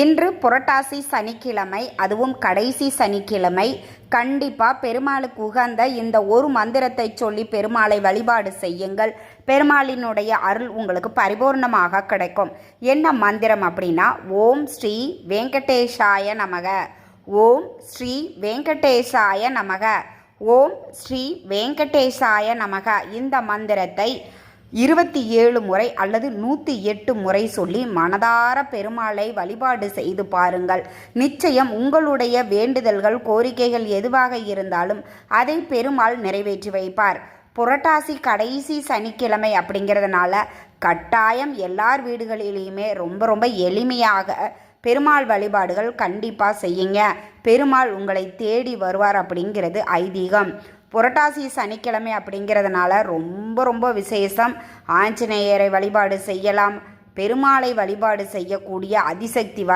இன்று புரட்டாசி சனிக்கிழமை அதுவும் கடைசி சனிக்கிழமை. கண்டிப்பாக பெருமாளுக்கு உகந்த இந்த ஒரு மந்திரத்தை சொல்லி பெருமாளை வழிபாடு செய்யுங்கள். பெருமாளினுடைய அருள் உங்களுக்கு பரிபூர்ணமாக கிடைக்கும். என்ன மந்திரம் அப்படின்னா ஓம் ஸ்ரீ வெங்கடேஷாய நமக. ஓம் ஸ்ரீ வெங்கடேஷாய நமக. ஓம் ஸ்ரீ வெங்கடேஷாய நமக. இந்த மந்திரத்தை இருபத்தி ஏழு முறை அல்லது நூற்றி எட்டு முறை சொல்லி மனதார பெருமாளை வழிபாடு செய்து பாருங்கள். நிச்சயம் உங்களுடைய வேண்டுதல்கள் கோரிக்கைகள் எதுவாக இருந்தாலும் அதை பெருமாள் நிறைவேற்றி வைப்பார். புரட்டாசி கடைசி சனிக்கிழமை அப்படிங்கிறதுனால கட்டாயம் எல்லார் வீடுகளிலையுமே ரொம்ப ரொம்ப எளிமையாக பெருமாள் வழிபாடுகள் கண்டிப்பாக செய்யுங்க. பெருமாள் உங்களை தேடி வருவார் அப்படிங்கிறது ஐதீகம். புரட்டாசி சனிக்கிழமை அப்படிங்கிறதுனால ரொம்ப ரொம்ப விசேஷம். ஆஞ்சநேயரை வழிபாடு செய்யலாம். பெருமாளை வழிபாடு செய்யக்கூடிய அதிசக்தி